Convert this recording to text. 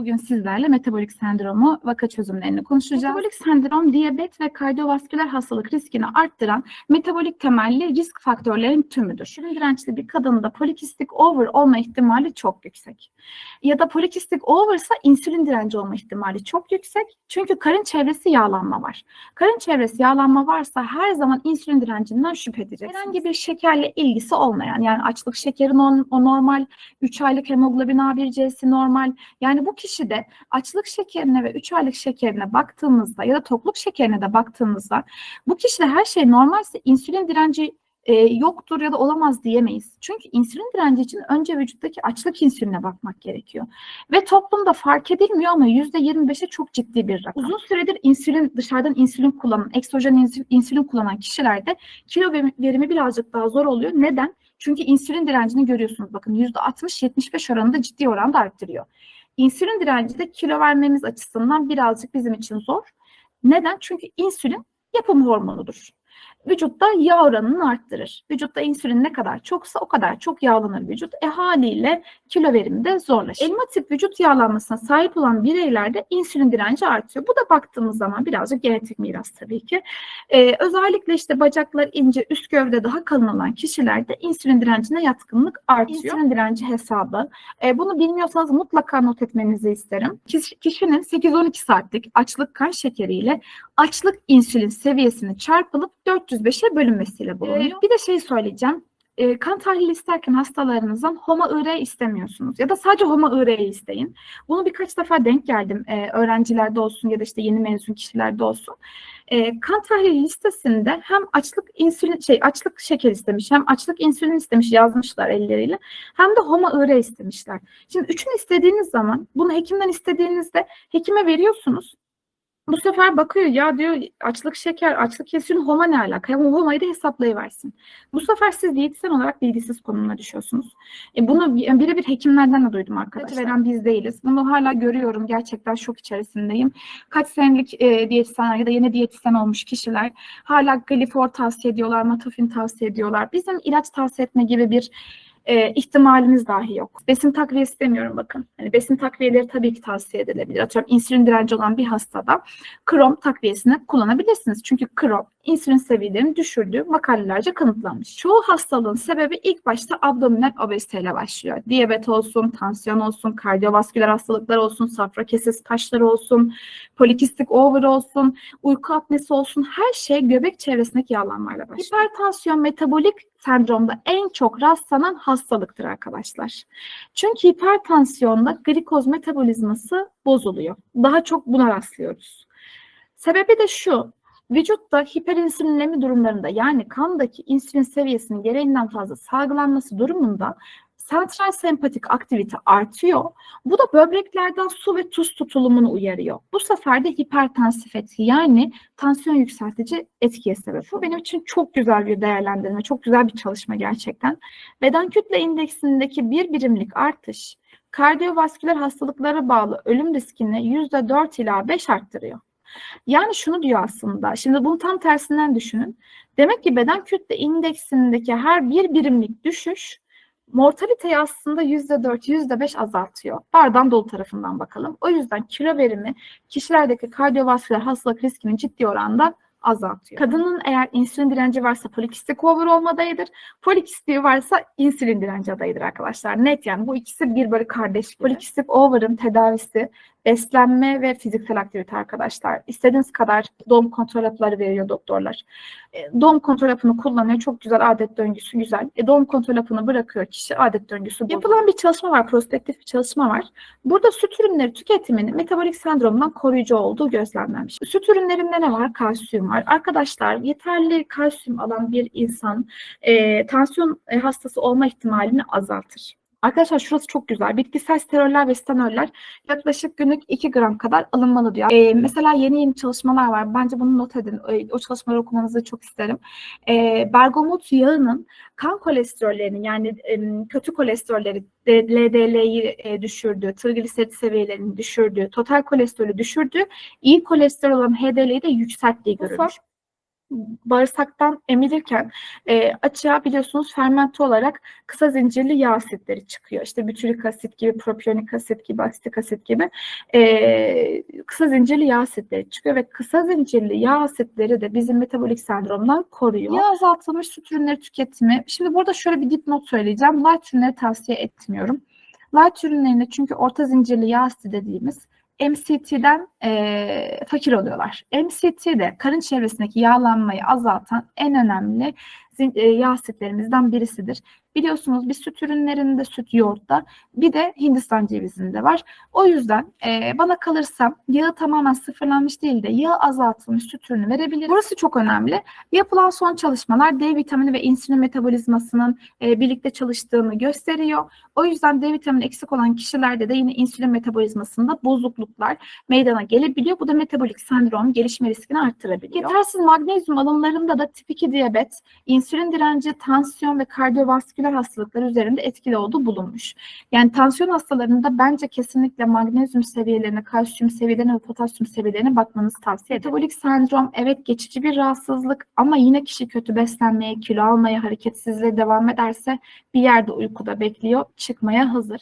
Bugün sizlerle metabolik sendromu vaka çözümlerini konuşacağız. Metabolik sendrom diyabet ve kardiyovasküler hastalık riskini arttıran metabolik temelli risk faktörlerin tümüdür. Şirin dirençli bir kadında polikistik over olma ihtimali çok yüksek. Ya da polikistik over ise insülin direnci olma ihtimali çok yüksek. Çünkü karın çevresi yağlanma var. Karın çevresi yağlanma varsa her zaman insülin direncinden şüphe edeceksiniz. Herhangi bir şekerle ilgisi olmayan yani açlık şekeri non- o normal, 3 aylık hemoglobin A1C'si normal. Yani bu kişide açlık şekerine ve 3 aylık şekerine baktığımızda ya da tokluk şekerine de baktığımızda bu kişide her şey normalse insülin direnci e, yoktur ya da olamaz diyemeyiz. Çünkü insülin direnci için önce vücuttaki açlık insüline bakmak gerekiyor. Ve toplumda fark edilmiyor ama %25'e çok ciddi bir rakam. Uzun süredir insülin dışarıdan insülin kullanan, eksojen insü- insülin kullanan kişilerde kilo verimi birazcık daha zor oluyor. Neden? Çünkü insülin direncini görüyorsunuz bakın %60-75 oranında ciddi oranda arttırıyor. İnsülin direnci de kilo vermemiz açısından birazcık bizim için zor. Neden? Çünkü insülin yapım hormonudur. Vücutta yağ oranını arttırır. Vücutta insülin ne kadar çoksa o kadar çok yağlanır vücut. E haliyle kilo verimi de zorlaşır. Elma tip vücut yağlanmasına sahip olan bireylerde insülin direnci artıyor. Bu da baktığımız zaman birazcık genetik miras tabii ki. Ee, özellikle işte bacaklar ince, üst gövde daha kalın olan kişilerde insülin direncine yatkınlık artıyor. İnsülin direnci hesabı. Ee, bunu bilmiyorsanız mutlaka not etmenizi isterim. Kiş- kişinin 8-12 saatlik açlık kan şekeriyle açlık insülin seviyesini çarpılıp 405'e bölünmesiyle bulunuyor. bir de şey söyleyeceğim. E, kan tahlili isterken hastalarınızdan HOMA-IR istemiyorsunuz ya da sadece HOMA-IR'yi isteyin. Bunu birkaç defa denk geldim e, öğrencilerde olsun ya da işte yeni mezun kişilerde olsun. E, kan tahlili listesinde hem açlık insülin şey açlık şeker istemiş hem açlık insülin istemiş yazmışlar elleriyle hem de HOMA-IR istemişler. Şimdi üçünü istediğiniz zaman bunu hekimden istediğinizde hekime veriyorsunuz. Bu sefer bakıyor ya diyor açlık şeker, açlık insülin homa ne alaka? Homayı da hesaplayıversin. Bu sefer siz diyetisyen olarak bilgisiz konumuna düşüyorsunuz. E bunu bi- birebir hekimlerden de duydum arkadaşlar. Veren biz değiliz. Bunu hala görüyorum. Gerçekten şok içerisindeyim. Kaç senelik e, diyetisyenler ya da yeni diyetisyen olmuş kişiler hala glifor tavsiye ediyorlar, matafin tavsiye ediyorlar. Bizim ilaç tavsiye etme gibi bir e, ihtimalimiz dahi yok. Besin takviyesi demiyorum bakın. Hani besin takviyeleri tabii ki tavsiye edilebilir. Atıyorum insülin direnci olan bir hastada krom takviyesini kullanabilirsiniz. Çünkü krom insülin seviyelerini düşürdüğü makalelerce kanıtlanmış. Çoğu hastalığın sebebi ilk başta abdominal obeziteyle başlıyor. Diyabet olsun, tansiyon olsun, kardiyovasküler hastalıklar olsun, safra kesesi taşları olsun, polikistik over olsun, uyku apnesi olsun her şey göbek çevresindeki yağlanmayla başlıyor. Hipertansiyon metabolik sendromda en çok rastlanan hastalıktır arkadaşlar. Çünkü hipertansiyonda glikoz metabolizması bozuluyor. Daha çok buna rastlıyoruz. Sebebi de şu, vücutta hiperinsülinlemi durumlarında yani kandaki insülin seviyesinin gereğinden fazla salgılanması durumunda sentral sempatik aktivite artıyor. Bu da böbreklerden su ve tuz tutulumunu uyarıyor. Bu sefer de hipertansif etki yani tansiyon yükseltici etkiye sebep. Bu benim için çok güzel bir değerlendirme, çok güzel bir çalışma gerçekten. Beden kütle indeksindeki bir birimlik artış kardiyovasküler hastalıklara bağlı ölüm riskini %4 ila 5 arttırıyor. Yani şunu diyor aslında. Şimdi bunu tam tersinden düşünün. Demek ki beden kütle indeksindeki her bir birimlik düşüş mortaliteyi aslında %4, %5 azaltıyor. Bardağın dolu tarafından bakalım. O yüzden kilo verimi kişilerdeki kardiyovasküler hastalık riskini ciddi oranda azaltıyor. Kadının eğer insülin direnci varsa polikistik over olma adayıdır. Polikistiği varsa insülin direnci adayıdır arkadaşlar. Net yani bu ikisi bir böyle kardeş. Polikistik over'ın tedavisi beslenme ve fiziksel aktivite arkadaşlar. İstediğiniz kadar doğum kontrol hapları veriyor doktorlar. E, doğum kontrol hapını kullanıyor. Çok güzel adet döngüsü güzel. E, doğum kontrol hapını bırakıyor kişi adet döngüsü bozuluyor. Yapılan bir çalışma var. Prospektif bir çalışma var. Burada süt ürünleri tüketiminin metabolik sendromdan koruyucu olduğu gözlemlenmiş. Süt ürünlerinde ne var? Kalsiyum var. Arkadaşlar yeterli kalsiyum alan bir insan e, tansiyon e, hastası olma ihtimalini azaltır. Arkadaşlar şurası çok güzel. Bitkisel steroller ve stanoller yaklaşık günlük 2 gram kadar alınmalı diyor. Ee, mesela yeni yeni çalışmalar var. Bence bunu not edin. Ee, O çalışmaları okumanızı çok isterim. Ee, bergamot yağının kan kolesterollerinin yani kötü kolesterolleri LDL'yi e, düşürdüğü, trigliserit seviyelerini düşürdüğü, total kolesterolü düşürdüğü, iyi kolesterol olan HDL'yi de yükselttiği görülmüş. Bağırsaktan emilirken e, açığa biliyorsunuz fermente olarak kısa zincirli yağ asitleri çıkıyor. İşte bütürik asit gibi, propiyonik asit gibi, asitik asit gibi e, kısa zincirli yağ asitleri çıkıyor ve kısa zincirli yağ asitleri de bizim metabolik sendromdan koruyor. Yağ azaltılmış süt ürünleri tüketimi. Şimdi burada şöyle bir dipnot söyleyeceğim. Light ürünleri tavsiye etmiyorum. Light ürünlerinde çünkü orta zincirli yağ asidi dediğimiz MCT'den eee, fakir oluyorlar. MCT de karın çevresindeki yağlanmayı azaltan en önemli e, yağ asitlerimizden birisidir. Biliyorsunuz bir süt ürünlerinde, süt yoğurtta bir de Hindistan cevizinde var. O yüzden eee, bana kalırsa yağı tamamen sıfırlanmış değil de yağı azaltılmış süt ürünü verebiliriz. Burası çok önemli. Yapılan son çalışmalar D vitamini ve insülin metabolizmasının e, birlikte çalıştığını gösteriyor. O yüzden D vitamini eksik olan kişilerde de yine insülin metabolizmasında bozukluklar meydana gelebiliyor. Bu da metabolik sendrom gelişme riskini arttırabiliyor. Yetersiz magnezyum alımlarında da tip 2 diyabet, insülin direnci, tansiyon ve kardiyovasküler hastalıklar üzerinde etkili olduğu bulunmuş. Yani tansiyon hastalarında bence kesinlikle magnezyum seviyelerine, kalsiyum seviyelerine ve potasyum seviyelerine bakmanızı tavsiye ederim. Metabolik sendrom evet geçici bir rahatsızlık ama yine kişi kötü beslenmeye, kilo almaya, hareketsizliğe devam ederse bir yerde uykuda bekliyor, çıkmaya hazır.